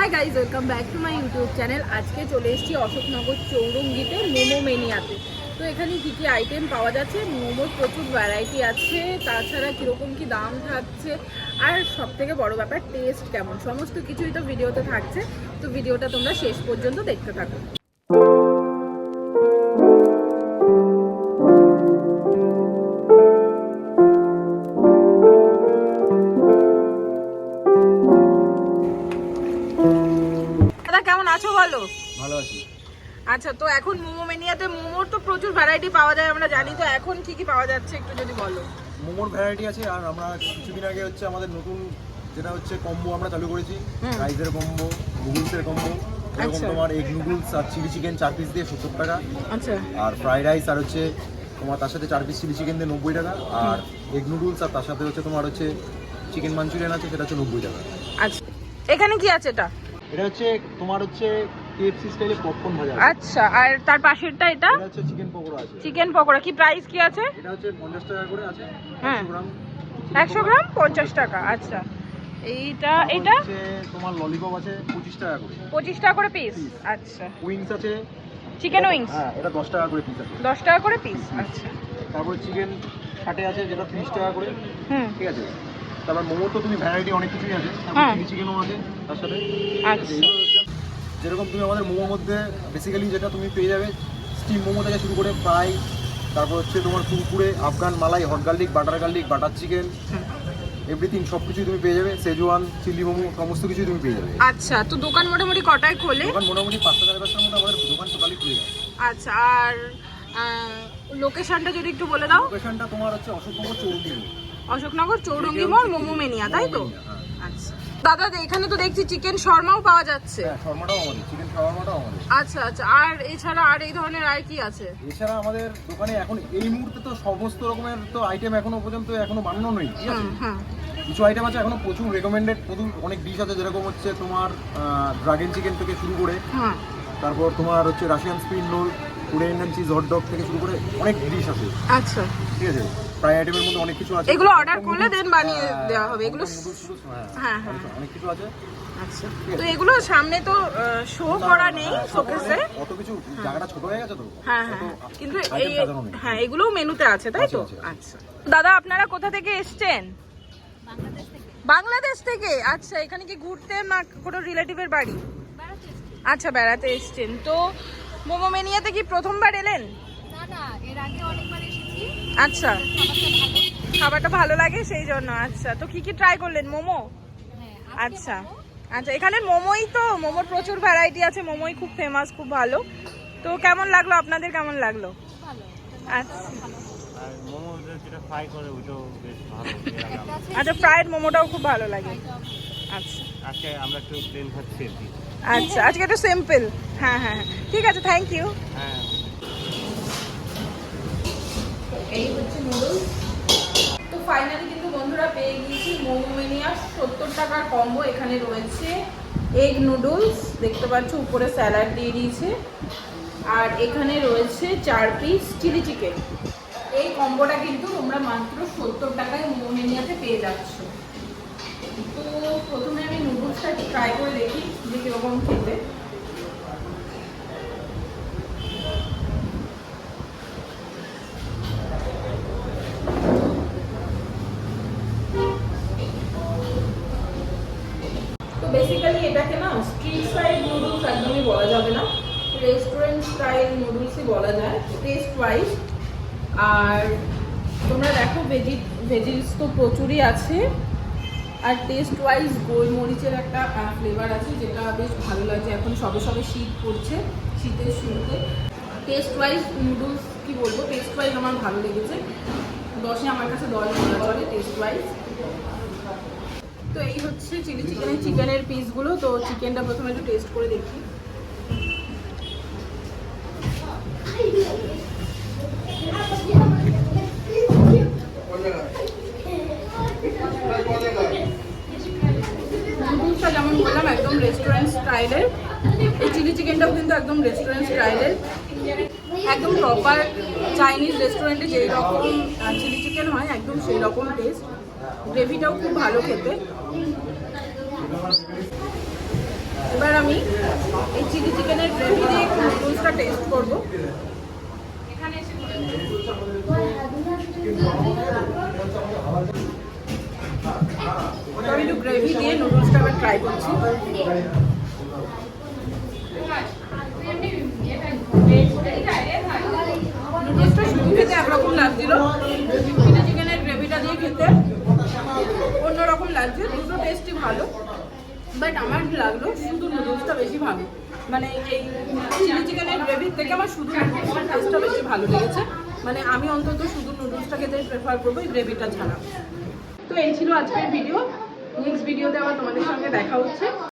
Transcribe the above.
Hi guys welcome back to my YouTube channel আজকে চলে এসেছি অশোকনগর চৌরঙ্গিতে মোমো মেনিয়াতে। তো এখানে কী কী আইটেম পাওয়া যাচ্ছে? মোমোর প্রচুর ভ্যারাইটি আছে, তাছাড়া কীরকম কী দাম থাকছে, আর সব থেকে বড়ো ব্যাপার টেস্ট কেমন? সমস্ত কিছুই তো ভিডিওতে থাকছে। তো ভিডিওটা তোমরা শেষ পর্যন্ত দেখতে থাকো। ভালো আছি। আচ্ছা তো এখন মোমো মেনিয়াতে মোমোর তো প্রচুর ভ্যারাইটি পাওয়া যায় আমরা জানি। তো এখন কি কি পাওয়া যাচ্ছে একটু যদি বলো। মোমোর ভ্যারাইটি আছে আর আমরা কিছুদিন আগে হচ্ছে আমাদের নতুন যেটা হচ্ছে কম্বো আমরা চালু করেছি রাইসের কম্বো নুডলসের কম্বো এরকম আচ্ছা। তোমার এগ নুডলস আর চিলি চিকেন চার পিস দিয়ে সত্তর টাকা। আচ্ছা। আর ফ্রাইড রাইস আর হচ্ছে তোমার তার সাথে চার পিস চিলি চিকেন দিয়ে নব্বই টাকা। আর এগ নুডলস আর তার সাথে হচ্ছে তোমার হচ্ছে চিকেন মাঞ্চুরিয়ান আছে সেটা হচ্ছে নব্বই টাকা। আচ্ছা। এখানে কি আছে এটা? এটা হচ্ছে তোমার হচ্ছে কেএফসি স্টাইলে পপকর্ন ভাজা আচ্ছা আর তার পাশেরটা এটা? এটা হচ্ছে চিকেন পকোড়া আছে। চিকেন পকোড়া। কি প্রাইস কি আছে? এটা হচ্ছে পঞ্চাশ টাকা করে আছে। হ্যাঁ। একশো গ্রাম। একশো গ্রাম? পঞ্চাশ টাকা। আচ্ছা। এইটা এটা তোমার ললিপপ আছে পঁচিশ টাকা করে। পঁচিশ টাকা করে পিস আচ্ছা। উইংস আছে। চিকেন উইংস হ্যাঁ এটা দশ টাকা করে পিস আছে। দশ টাকা করে পিস আচ্ছা। তারপরে চিকেন কাটে আছে যেটা তিরিশ টাকা করে। হুম। ঠিক আছে? তারপর মোমোর তো তুমি ভ্যারাইটি অনেক কিছুই আছে। হ্যাঁ। চিলি চিকেনও আছে তার সাথে। আচ্ছা। যেরকম তুমি আমাদের মোমোর মধ্যে বেসিক্যালি যেটা তুমি পেয়ে যাবে স্টিম মোমো থেকে শুরু করে ফ্রাই তারপর হচ্ছে তোমার Kurkure Afghan malai hot garlic butter garlic butter chicken. Everything সব কিছুই তুমি পেয়ে যাবে সেজওয়ান চিলি মোমো সমস্ত কিছুই তুমি পেয়ে যাবে। আচ্ছা তো দোকান মোটামুটি কটায় খোলে? দোকান মোটামুটি পাঁচটা সাড়ে পাঁচটার মধ্যে আমাদের দোকান টোটালি খুলে যায়। আচ্ছা আর লোকেশনটা যদি একটু বলে দাও। লোকেশনটা তোমার হচ্ছে অশোকনগর চৌরঙ্গি মোড়। অশোকনগর চৌরঙ্গি মোড় মোমো মেনিয়া তাই তো মোমো মেনিয়া, হ্যাঁ। আচ্ছা দাদা এখানে তো দেখছি চিকেন শর্মাও পাওয়া যাচ্ছে। হ্যাঁ শর্মাটাও আমাদের চিকেন আমাদের। আচ্ছা আচ্ছা। আর এছাড়া আর এই ধরনের আর কি আছে? এছাড়া আমাদের দোকানে এখন এই মুহূর্তে তো সমস্ত রকমের তো আইটেম এখনও পর্যন্ত এখনও বানানো নেই ঠিক আছে? কিছু আইটেম আছে এখনও প্রচুর রেকমেন্ডেড প্রচুর অনেক ডিশ আছে যেরকম হচ্ছে তোমার ড্রাগন চিকেন থেকে শুরু করে তারপর তোমার হচ্ছে Russian spin roll Korean Indian cheese hotdog থেকে শুরু করে অনেক ডিশ আছে। আচ্ছা। ঠিক আছে? ফ্রাই আইটেমের মধ্যে অনেক কিছু আছে। এগুলো order করলে then বানিয়ে দেওয়া হবে। এগুলো হ্যাঁ, হ্যাঁ, হ্যাঁ। অনেক- কিছু আছে। আচ্ছা। তো এগুলো সামনে তো শো করা নেই হ্যাঁ, শোকেসে অত কিছু জায়গাটা ছোট হয়ে গেছে তো? হ্যাঁ হ্যাঁ হ্যাঁ। কিন্তু এই হ্যাঁ এগুলো মেনুতে আছে তাই তো। আচ্ছা। দাদা আপনারা কোথা থেকে এসছেন? বাংলাদেশ থেকে। আচ্ছা এখানে কি ঘুরতে না কোনো রিলেটিভের বাড়ি? আচ্ছা বেড়াতে এসছেন। তো মোমো মেনিয়াতে কি প্রথমবার এলেন? না না এর আগে অনেকবার এসেছি। আচ্ছা। খাবারটা ভালো। লাগে সেই জন্য আচ্ছা। তো কি কি ট্রাই করলেন মোমো? হ্যাঁ আচ্ছা। আচ্ছা এখানে মোমোই তো মোমোর প্রচুর ভ্যারাইটি আছে মোমোই খুব ফেমাস খুব ভালো। তো কেমন লাগল আপনাদের কেমন লাগল? আচ্ছা। মোমো আচ্ছা ফ্রাইড মোমোটাও খুব ভালো লাগে। আচ্ছা। আজকে আমরা একটু প্লেন কি আচ্ছা আজকে একটু সিম্পল হ্যাঁ হ্যাঁ হ্যাঁ। ঠিক আছে থ্যাংক ইউ হ্যাঁ। এই হচ্ছে নুডলস তো ফাইনালি কিন্তু বন্ধুরা পেয়ে গিয়েছি মোমো মেনিয়া সত্তর টাকার কম্বো এখানে রয়েছে। এগ নুডলস দেখতে পাচ্ছ উপরে স্যালাড দিয়ে দিয়েছে। আর এখানে রয়েছে চার পিস চিলি চিকেন এই কম্বোটা কিন্তু তোমরা মাত্র সত্তর টাকায় মোমো মেনিয়াতে পেয়ে যাচ্ছ। তো প্রথমে আমি নুডলসটা একটু ট্রাই করে দেখি যে কীরকম খেতে। বেসিক্যালি এটাকে না স্ট্রিট সাইড নুডলস একদমই বলা যাবে না। রেস্টুরেন্ট স্টাইল নুডলসই বলা যায় টেস্ট ওয়াইজ আর তোমরা দেখো ভেজি ভেজিস তো প্রচুরই আছে। আর টেস্ট ওয়াইজ গোলমরিচের একটা ফ্লেভার আছে যেটা বেশ ভালো লাগছে এখন সবে সবে শীত পড়ছে, শীতের শুরুতে। টেস্ট ওয়াইজ নুডলস কি বলব? টেস্ট ওয়াইজ আমার ভালো লেগেছে। দশে আমার কাছে দশ বলা চলে টেস্ট ওয়াইজ তো এই হচ্ছে চিলি চিকেনের চিকেনের পিসগুলো তো চিকেনটা প্রথমে একটু টেস্ট করে দেখি। যেমন বললাম, একদম রেস্টুরেন্ট স্টাইলের এই চিলি চিকেনটাও কিন্তু একদম রেস্টুরেন্ট স্টাইলের একদম প্রপার চাইনিজ রেস্টুরেন্টে যেই রকম চিলি চিকেন হয়, একদম সেই রকম টেস্ট গ্রেভিটাও খুব ভালো খেতে। এবার আমি এই চিলি চিকেনের গ্রেভি দিয়ে একটু নুডলসটা টেস্ট করব। একটু গ্রেভি দিয়ে নুডলসটা এবার ট্রাই করছি। নুডলসটা শুধু খেতে একরকম লাগছিল। চিলি চিকেনের গ্রেভিটা দিয়ে খেতে। অন্যরকম লাগছে, দুটো টেস্টই ভালো। বাট আমার লাগল শুধু নুডলসটা বেশি ভালো। মানে এই চিলি চিকেনের গ্রেভির থেকে আমার শুধু নুডলসের টেস্টটা বেশি ভালো লেগেছে। মানে আমি অন্তত শুধু নুডলসটা খেতে প্রেফার করব এই গ্রেভিটা ছাড়া। তো এই ছিল আজকের ভিডিও নেক্সট ভিডিওতে আবার তোমাদের সঙ্গে দেখা হচ্ছে।